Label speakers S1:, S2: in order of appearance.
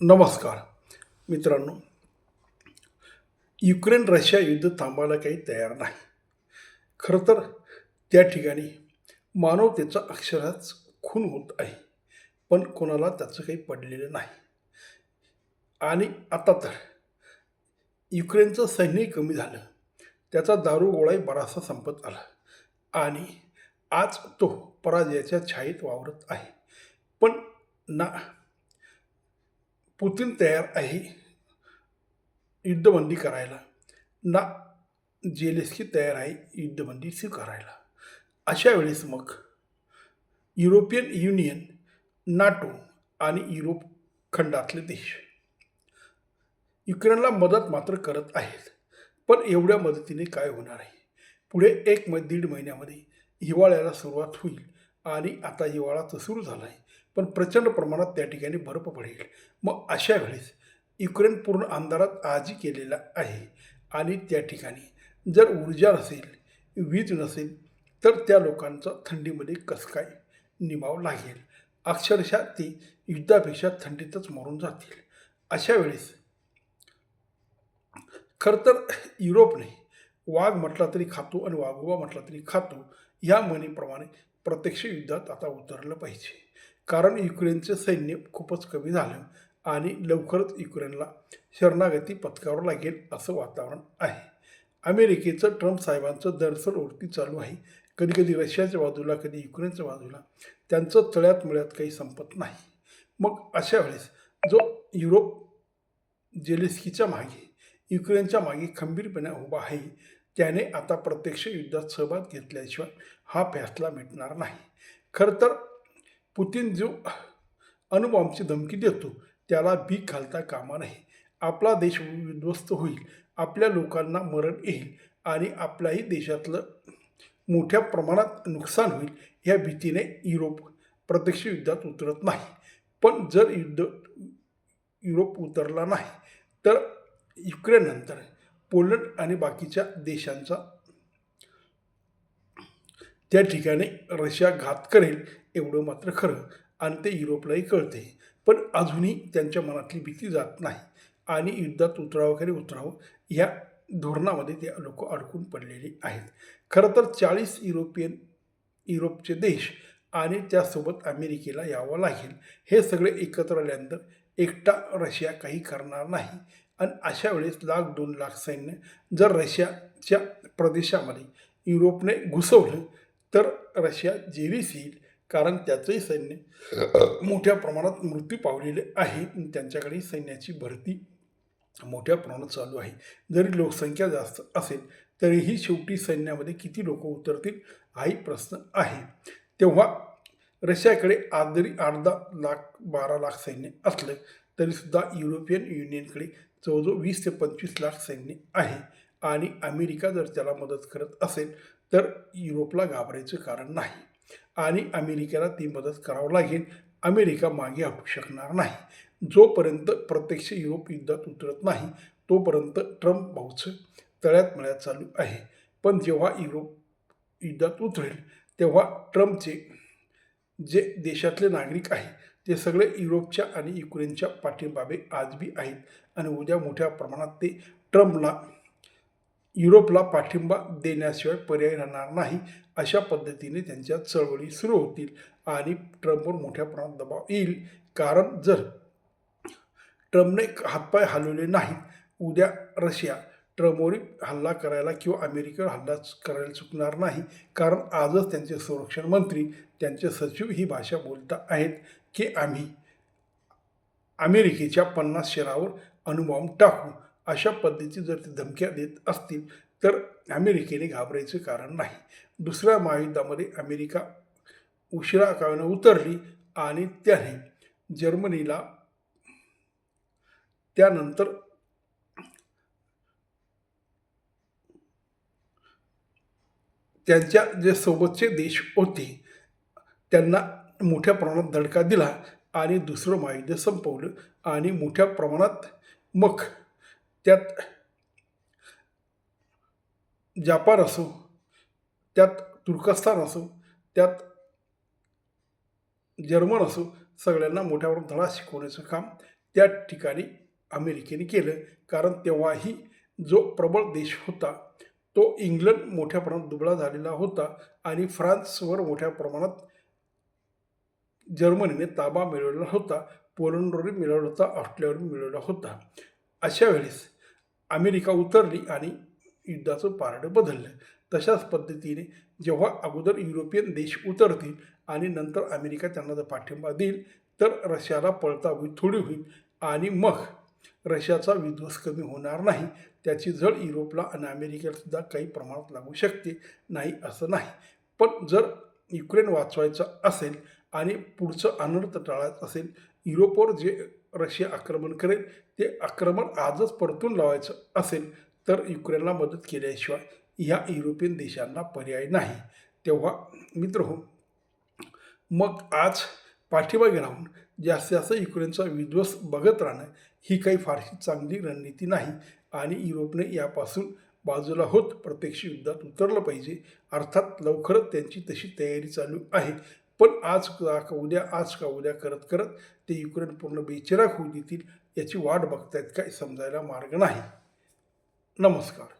S1: नमस्कार. मित्रांनो Ukraine Russia युद्ध थांबायला काही तयार नाही. खरं तर त्या ठिकाणी मानवतेचा अक्षरच खून होत आहे पण कोणाला त्याचं काही पडलेलं नाही. आणि आता तर युक्रेनचं सैन्य कमी झालं. त्याचा दारू गोळाही बराचसा संपत आला. आणि आज तो पराजयाच्या छायेत वावरत आहे. पण ना पुतीन तयार आहे. युद्धबंदी करायला. ना जेलेस्की तयार आहे युद्धबंदी स्वीकारायला. अशा वेळेस मग युरोपियन युनियन नाटो आणि युरोप खंडातले देश युक्रेनला मदत मात्र करत आहेत. पण एवढ्या मदतीने काय होणार आहे? पुढे एक म दीड महिन्यामध्ये हिवाळ्याला सुरुवात होईल आणि आता हिवाळा तर सुरू झाला आहे पण प्रचंड प्रमाणात त्या ठिकाणी बर्फ पडेल. मग अशा वेळेस युक्रेन पूर्ण अंधारात आजही केलेला आहे आणि त्या ठिकाणी जर ऊर्जा नसेल वीज नसेल तर त्या लोकांचा थंडीमध्ये कसं काय निभाव लागेल? अक्षरशः ते युद्धापेक्षा थंडीतच मरून जातील. अशा वेळेस खरं तर युरोपने वाघ म्हटला तरी खातो आणि वाघोबा म्हटला तरी खातो या म्हणीप्रमाणे प्रत्यक्ष युद्धात आता उतरलं पाहिजे. कारण युक्रेनचे सैन्य खूपच कमी झालं आणि लवकरच युक्रेनला शरणागती पत्करावं लागेल असं वातावरण आहे. अमेरिकेचं ट्रम्प साहेबांचं दरसर उडती चालू आहे. कधी कधी रशियाच्या बाजूला कधी युक्रेनच्या बाजूला. त्यांचं तळ्यात मिळ्यात काही संपत नाही. मग अशा वेळेस जो युरोप जेलेस्कीच्या मागे युक्रेनच्या मागे खंबीरपणे उभा आहे त्याने आता प्रत्यक्ष युद्धात सहभाग घेतल्याशिवाय हा फैसला मिटणार नाही. खरं तर पुतीन जो अणुबॉम्बची धमकी देतो त्याला भीक घालता कामा नाही आपला देश उद्ध्वस्त होईल आपल्या लोकांना मरण येईल आणि आपल्याही देशातलं मोठ्या प्रमाणात नुकसान होईल या भीतीने युरोप प्रत्यक्ष युद्धात उतरत नाही. पण जर युद्ध युरोप उतरला नाही तर युक्रेननंतर पोलंड आणि बाकीच्या देशांचा त्या ठिकाणी रशिया घात करेल एवढं मात्र खरं आणि ते युरोपलाही कळते. पण अजूनही त्यांच्या मनातली भीती जात नाही आणि युद्धात उतरावं खरे उतरावं या धोरणामध्ये ते लोक अडकून पडलेले आहेत. खरं तर चाळीस युरोपियन युरोपचे देश आणि त्यासोबत अमेरिकेला यावं लागेल. हे सगळे एकत्र आल्यानंतर एकटा रशिया काही करणार नाही. आणि अशा वेळेस लाख दोन लाख सैन्य जर रशियाच्या प्रदेशामध्ये युरोपने घुसवलं तर रशिया जेवीस येईल कारण त्याचंही सैन्य मोठ्या प्रमाणात मृत्यू पावलेले आहे. त्यांच्याकडे सैन्याची भरती मोठ्या प्रमाणात चालू आहे. जरी लोकसंख्या जास्त असेल तरीही शेवटी सैन्यामध्ये किती लोक उतरतील हाही प्रश्न आहे. तेव्हा रशियाकडे आज जरी आठ दहा लाख बारा लाख सैन्य असलं तरीसुद्धा युरोपियन युनियनकडे जवळजवळ वीस ते पंचवीस लाख सैन्य आहे. आणि अमेरिका जर त्याला मदत करत असेल तर युरोपला घाबरायचं कारण नाही. आणि अमेरिकेला ती मदत करावं लागेल. अमेरिका मागे हटू शकणार नाही. जोपर्यंत प्रत्यक्ष युरोप युद्धात उतरत नाही तोपर्यंत ट्रम्प भाऊचं तळ्यात मळ्यात चालू आहे. पण जेव्हा युरोप युद्धात उतरेल तेव्हा ट्रम्पचे जे देशातले नागरिक आहेत ते सगळे युरोपच्या आणि युक्रेनच्या पाठिंबाबे आज बी आहेत. आणि उद्या मोठ्या प्रमाणात ते ट्रम्पला युरोपला पाठिंबा देण्याशिवाय पर्याय राहणार नाही अशा पद्धतीने त्यांच्या चळवळी सुरू होतील आणि ट्रम्पवर मोठ्या प्रमाणात दबाव येईल. कारण जर ट्रम्पने हातपाय हलवले नाहीत उद्या रशिया ट्रम्पवर हल्ला करायला किंवा अमेरिकेवर हल्ला करायला चुकणार नाही. कारण आजच त्यांचे संरक्षण मंत्री त्यांचे सचिव ही भाषा बोलता आहेत की आम्ही अमेरिकेच्या पन्नास शहरावर अणुबॉम्ब टाकू. अशा पद्धतीची जर ते धमक्या देत असतील तर अमेरिकेने घाबरायचं कारण नाही. दुसऱ्या महायुद्धामध्ये अमेरिका उशिरा काळानं उतरली आणि त्याने जर्मनीला त्यानंतर त्यांच्या जे सोबतचे देश होते त्यांना मोठ्या प्रमाणात धडका दिला आणि दुसरं महायुद्ध संपवलं आणि मोठ्या प्रमाणात मग त्यात जापान असो त्यात तुर्कस्तान असो त्यात जर्मन असो सगळ्यांना मोठ्या प्रमाणात धडा शिकवण्याचं काम त्या ठिकाणी अमेरिकेने केलं. कारण तेव्हाही जो प्रबळ देश होता तो इंग्लंड मोठ्या प्रमाणात दुबळा झालेला होता आणि फ्रान्सवर मोठ्या प्रमाणात जर्मनीने ताबा मिळवलेला होता पोलंडवर मिळवला होता ऑस्ट्रेलियावर मिळवला होता. अशा वेळेस अमेरिका उतरली आणि युद्धाचं पारडं बदललं. तशाच पद्धतीने जेव्हा अगोदर युरोपियन देश उतरतील आणि नंतर अमेरिका त्यांना जर पाठिंबा देईल तर रशियाला पळता होईल थोडी होईल आणि मग रशियाचा विध्वंस कमी होणार नाही. त्याची झळ युरोपला आणि अमेरिकेलासुद्धा काही प्रमाणात लागू शकते नाही असं नाही. पण जर युक्रेन वाचवायचं असेल आणि पुढचं अनर्थ टाळायचं असेल युरोपवर जे रशिया आक्रमण करेल ते आक्रमण आजच परतून लावायचं असेल तर युक्रेनला मदत केल्याशिवाय ह्या युरोपियन देशांना पर्याय नाही. तेव्हा मित्र हो मग आज पाठीमागे राहून जास्तीत जास्त युक्रेनचा विध्वंस बघत राहणं ही काही फारशी चांगली रणनीती नाही आणि युरोपने यापासून बाजूला होत प्रत्यक्ष युद्धात उतरलं पाहिजे. अर्थात लवकरच त्यांची तशी तयारी चालू आहे. पण आज का उद्या आज का उद्या करत करत ते युक्रेन पूर्ण बेचिराग होऊ देतील याची वाट बघतायत काय समजायला मार्ग नाही. नमस्कार.